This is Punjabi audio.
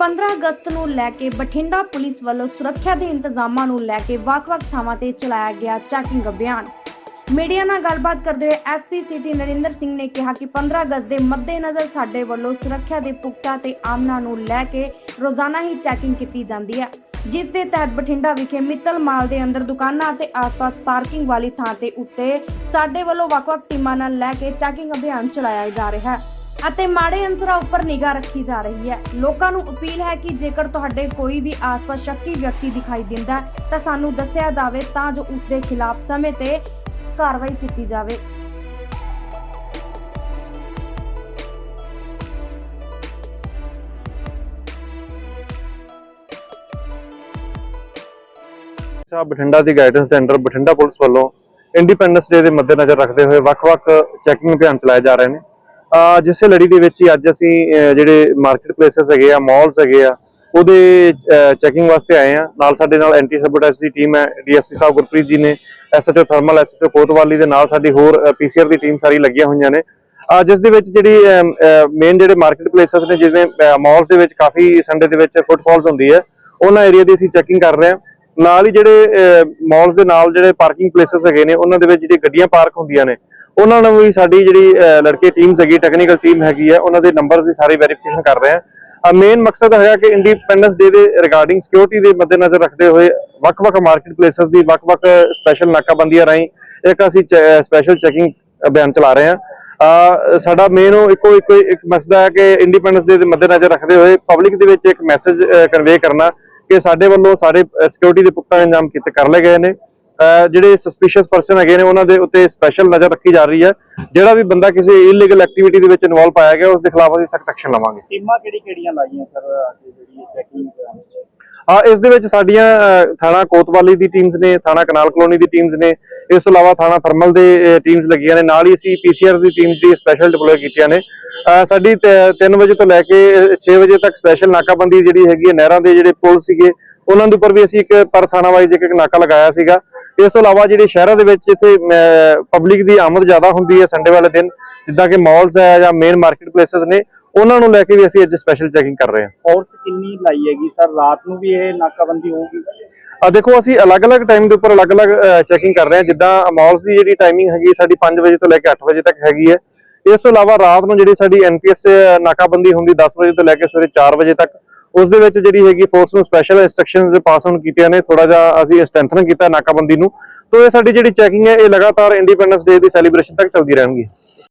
15 ਅਗਸਤ ਨੂੰ ਲੈ ਕੇ ਬਠਿੰਡਾ ਪੁਲਿਸ ਵੱਲੋਂ ਸੁਰੱਖਿਆ ਦੇ ਇੰਤਜ਼ਾਮਾਂ ਨੂੰ ਲੈ ਕੇ ਵੱਖ-ਵੱਖ ਥਾਵਾਂ ਤੇ ਚਲਾਇਆ ਗਿਆ ਚੈਕਿੰਗ ਅਭਿਆਨ। ਮੀਡੀਆ ਨਾਲ ਗੱਲਬਾਤ ਕਰਦੇ ਹੋਏ ਐਸਪੀ ਸਿਟੀ ਨਰਿੰਦਰ ਸਿੰਘ ਨੇ ਕਿਹਾ ਕਿ 15 ਅਗਸਤ ਦੇ ਮੱਦੇਨਜ਼ਰ ਸਾਡੇ ਵੱਲੋਂ ਸੁਰੱਖਿਆ ਦੇ ਪੁਖਤਾ ਤੇ ਆਮਨਾ ਨੂੰ ਲੈ ਕੇ ਰੋਜ਼ਾਨਾ ਹੀ ਚੈਕਿੰਗ ਕੀਤੀ ਜਾਂਦੀ ਹੈ, ਜਿਸ ਦੇ ਤਹਿਤ ਬਠਿੰਡਾ ਵਿਖੇ ਮਿੱਤਲ ਮਾਲ ਦੇ ਅੰਦਰ ਦੁਕਾਨਾਂ ਅਤੇ ਆਸ-ਪਾਸ ਪਾਰਕਿੰਗ ਵਾਲੀ ਥਾਂ ਤੇ ਉੱਤੇ ਸਾਡੇ ਵੱਲੋਂ ਵੱਖ-ਵੱਖ ਟੀਮਾਂ ਨਾਲ ਲੈ ਕੇ ਚੈਕਿੰਗ ਅਭਿਆਨ ਚਲਾਇਆ ਜਾ ਰਿਹਾ ਹੈ। ਅਤੇ ਮਾੜੇ ਅੰਸਰਾਂ ਉੱਪਰ ਨਿਗਾਹ ਰੱਖੀ ਜਾ ਰਹੀ ਹੈ। ਲੋਕਾਂ ਨੂੰ ਅਪੀਲ ਹੈ ਕਿ ਜੇਕਰ ਤੁਹਾਡੇ ਕੋਈ ਵੀ ਆਸ-ਪਾਸ ਸ਼ੱਕੀ ਵਿਅਕਤੀ ਦਿਖਾਈ ਦਿੰਦਾ ਤਾਂ ਸਾਨੂੰ ਦੱਸਿਆ ਜਾਵੇ ਤਾਂ ਜੋ ਉਸ ਦੇ ਖਿਲਾਫ ਸਮੇਂ ਤੇ ਕਾਰਵਾਈ ਕੀਤੀ ਜਾਵੇ। ਸਾਹਿਬ, ਬਠਿੰਡਾ ਦੀ ਗਾਈਡੈਂਸ ਦੇ ਅੰਡਰ ਬਠਿੰਡਾ ਪੁਲਿਸ ਵੱਲੋਂ ਇੰਡੀਪੈਂਡੈਂਸ ਡੇ ਦੇ ਮੱਦੇਨਜ਼ਰ ਰੱਖਦੇ ਹੋਏ ਵੱਖ-ਵੱਖ ਚੈਕਿੰਗ ਅਭਿਆਨ ਚਲਾਏ ਜਾ ਰਹੇ ਨੇ। ਜਿਸੇ ਲੜੀ ਦੇ ਵਿੱਚ ਹੀ ਅੱਜ ਅਸੀਂ ਜਿਹੜੇ ਮਾਰਕੀਟ ਪਲੇਸਸ ਹੈਗੇ ਆ ਮਾਲਸ ਹੈਗੇ ਆ, ਉਹਦੇ ਚੈਕਿੰਗ ਵਾਸਤੇ ਆਏ ਆ। ਨਾਲ ਸਾਡੇ ਨਾਲ ਐਂਟੀ ਸਬੋਟੈਸ ਦੀ ਟੀਮ ਹੈ, ਡੀਐਸਪੀ ਸਾਹਿਬ ਗੁਰਪ੍ਰੀਤ ਜੀ ਨੇ ਐਸਐਚਓ ਥਰਮਲ ਐਸਐਚਓ ਕੋਤਵਾਲੀ ਦੇ ਨਾਲ ਸਾਡੀ ਹੋਰ ਪੀਸੀਆਰ ਦੀ ਟੀਮ ਸਾਰੀ ਲੱਗੀਆਂ ਹੋਈਆਂ ਨੇ। ਜਿਸ ਦੇ ਵਿੱਚ ਜਿਹੜੀ ਮੇਨ ਜਿਹੜੇ ਮਾਰਕੀਟ ਪਲੇਸਸ ਨੇ, ਜਿਵੇਂ ਮਾਲਸ ਦੇ ਵਿੱਚ ਕਾਫੀ ਸੰਡੇ ਦੇ ਵਿੱਚ ਫੁੱਟਫਾਲਸ ਹੁੰਦੀ ਹੈ, ਉਹਨਾਂ ਏਰੀਆ ਦੀ ਅਸੀਂ ਚੈਕਿੰਗ ਕਰ ਰਹੇ ਹਾਂ। ਨਾਲ ਹੀ ਜਿਹੜੇ ਮਾਲਸ ਦੇ ਨਾਲ ਜਿਹੜੇ ਪਾਰਕਿੰਗ ਪਲੇਸਸ ਹੈਗੇ ਨੇ, ਉਹਨਾਂ ਦੇ ਵਿੱਚ ਜਿਹੜੀ ਗੱਡੀਆਂ ਪਾਰਕ ਹੁੰਦੀਆਂ ਨੇ ਉਹਨਾਂ ਨੂੰ ਵੀ ਸਾਡੀ ਜਿਹੜੀ ਲੜਕੇ ਟੀਮ ਹੈਗੀ ਟੈਕਨੀਕਲ ਟੀਮ ਹੈਗੀ ਹੈ, ਉਹਨਾਂ ਦੇ ਨੰਬਰਸ ਦੀ ਸਾਰੀ ਵੈਰੀਫਿਕੇਸ਼ਨ ਕਰ ਰਹੇ ਹਾਂ। ਮੇਨ ਮਕਸਦ ਹੈਗਾ ਕਿ ਇੰਡੀਪੈਂਡੈਂਸ ਡੇ ਦੇ ਰਿਗਾਰਡਿੰਗ ਸਿਕਿਉਰਿਟੀ ਦੇ ਮੱਦੇਨਜ਼ਰ ਰੱਖਦੇ ਹੋਏ ਵੱਖ-ਵੱਖ ਮਾਰਕੀਟ ਪਲੇਸਸ ਦੀ ਵੱਖ-ਵੱਖ ਸਪੈਸ਼ਲ ਨਾਕਾਬੰਦੀਆਂ ਰਾਹੀਂ ਇੱਕ ਅਸੀਂ ਸਪੈਸ਼ਲ ਚੈਕਿੰਗ ਅਭਿਆਨ ਚਲਾ ਰਹੇ ਹਾਂ। ਸਾਡਾ ਮੇਨ ਇੱਕੋ ਇੱਕੋ ਇੱਕ ਮਸਲਾ ਹੈ ਕਿ ਇੰਡੀਪੈਂਡੈਂਸ ਡੇ ਦੇ ਮੱਦੇਨਜ਼ਰ ਰੱਖਦੇ ਹੋਏ ਪਬਲਿਕ ਦੇ ਵਿੱਚ ਇੱਕ ਮੈਸੇਜ ਕਨਵੇ ਕਰਨਾ ਕਿ ਸਾਡੇ ਵੱਲੋਂ ਸਾਰੇ ਸਿਕਿਉਰਿਟੀ ਦੇ ਪੁਖਤਾ ਇੰਤਜ਼ਾਮ ਕੀਤੇ, ਕਰ ਲਏ ਗਏ ਨੇ। ਜਿਹੜੇ ਸਸਪੀਸ਼ੀਅਸ ਪਰਸਨ ਹੈਗੇ ਨੇ ਉਹਨਾਂ ਦੇ ਉੱਤੇ ਸਪੈਸ਼ਲ ਨਜ਼ਰ ਰੱਖੀ ਜਾ ਰਹੀ ਹੈ। ਜਿਹੜਾ ਵੀ ਬੰਦਾ ਕਿਸੇ ਇਲੀਗਲ ਐਕਟੀਵਿਟੀ ਦੇ ਵਿੱਚ ਇਨਵੋਲਵ ਪਾਇਆ ਗਿਆ ਉਸ ਦੇ ਖਿਲਾਫ ਅਸੀਂ ਸਖਤ ਐਕਸ਼ਨ ਲਵਾਂਗੇ। ਟੀਮਾਂ ਕਿਹੜੀ ਕਿਹੜੀਆਂ ਲਾਈਆਂ ਸਰ ਜਿਹੜੀ ਚੈਕਿੰਗ ਆ ਇਸ ਦੇ ਵਿੱਚ ਸਾਡੀਆਂ ਥਾਣਾ ਕੋਤਵਾਲੀ ਦੀ ਟੀਮਸ ਨੇ ਥਾਣਾ ਕਨਾਲ ਕਲੋਨੀ ਦੀ ਟੀਮਸ ਨੇ ਇਸ ਤੋਂ ਇਲਾਵਾ ਥਾਣਾ ਥਰਮਲ ਦੇ ਟੀਮਸ ਲੱਗੀਆਂ ਨੇ ਨਾਲ ਹੀ ਅਸੀਂ ਪੀਸੀਆਰ ਦੀ ਟੀਮ ਦੀ ਸਪੈਸ਼ਲ ਡਿਪਲੋਏ ਕੀਤੀਆਂ ਨੇ। ਸਾਡੀ 3 ਵਜੇ ਤੋਂ ਲੈ ਕੇ 6 ਵਜੇ ਤੱਕ ਸਪੈਸ਼ਲ ਨਾਕਾਬੰਦੀ ਜਿਹੜੀ ਹੈਗੀ ਹੈ ਨਹਿਰਾਂ ਦੇ ਜਿਹੜੇ ਪੁਲ ਸੀਗੇ ਉਹਨਾਂ ਦੇ ਉੱਪਰ ਵੀ ਅਸੀਂ ਇੱਕ ਪਰ ਥਾਣਾ ਵਾਈਜ਼ ਇੱਕ ਇੱਕ ਨਾਕਾ ਲਗਾਇਆ ਸੀਗਾ। ਇਸ ਤੋਂ ਇਲਾਵਾ ਜਿਹੜੇ ਸ਼ਹਿਰਾਂ ਦੇ ਵਿੱਚ ਇੱਥੇ ਪਬਲਿਕ ਦੀ ਆਮਦ ਜ਼ਿਆਦਾ ਹੁੰਦੀ ਹੈ ਸੰਡੇ ਵਾਲੇ ਦਿਨ ਜਿੱਦਾਂ ਕਿ ਮਾਲਸ ਹੈ ਜਾਂ ਮੇਨ ਮਾਰਕੀਟ ਪਲੇਸਸ ਨੇ ਉਹਨਾਂ ਨੂੰ ਲੈ ਕੇ ਵੀ ਅਸੀਂ ਅੱਜ ਸਪੈਸ਼ਲ ਚੈਕਿੰਗ ਕਰ ਰਹੇ ਹਾਂ। ਫੋਰਸ ਕਿੰਨੀ ਲਾਈ ਹੈਗੀ ਸਰ ਰਾਤ ਨੂੰ ਵੀ ਇਹ ਨਾਕਾਬੰਦੀ ਹੋਊਗੀ? ਆ ਦੇਖੋ ਅਸੀਂ ਅਲੱਗ-ਅਲੱਗ ਟਾਈਮ ਦੇ ਉੱਪਰ ਅਲੱਗ-ਅਲੱਗ ਚੈਕਿੰਗ ਕਰ ਰਹੇ ਹਾਂ ਜਿੱਦਾਂ ਮਾਲਸ ਦੀ ਜਿਹੜੀ ਟਾਈਮਿੰਗ ਹੈਗੀ ਸਾਡੀ 5 ਵਜੇ ਤੋਂ ਲੈ ਕੇ 8 ਵਜੇ ਤੱਕ ਹੈਗੀ ਹੈ। ਇਸ ਤੋਂ ਇਲਾਵਾ ਰਾਤ ਨੂੰ ਜਿਹੜੀ ਸਾਡੀ ਐਨਪੀਐਸ ਨਾਕਾਬੰਦੀ ਹੁੰਦੀ 10 ਵਜੇ ਤੋਂ ਲੈ ਕੇ ਸਵੇਰੇ 4 ਵਜੇ ਤੱਕ ਉਸ ਦੇ ਵਿੱਚ ਜਿਹੜੀ ਹੈਗੀ ਫੋਰਸ ਨੂੰ ਸਪੈਸ਼ਲ ਇਨਸਟਰਕਸ਼ਨਸ ਪਾਸ ਆਨ ਕੀਤੀਆਂ ਨੇ ਥੋੜਾ ਜਿਹਾ ਅਸੀਂ ਸਟਰੈਂਥਨ ਕੀਤਾ ਨਾਕਾਬੰਦੀ ਨੂੰ। ਤੋਂ ਇਹ ਸਾਡੀ ਜਿਹੜੀ ਚੈਕਿੰਗ ਹੈ, ਇਹ ਲਗਾਤਾਰ ਇੰਡੀਪੈਂਡੈਂਸ ਡੇ ਦੀ ਸੈਲੀਬ੍ਰੇਸ਼ਨ ਤੱਕ ਚੱਲਦੀ ਰਹਿਣਗੀ।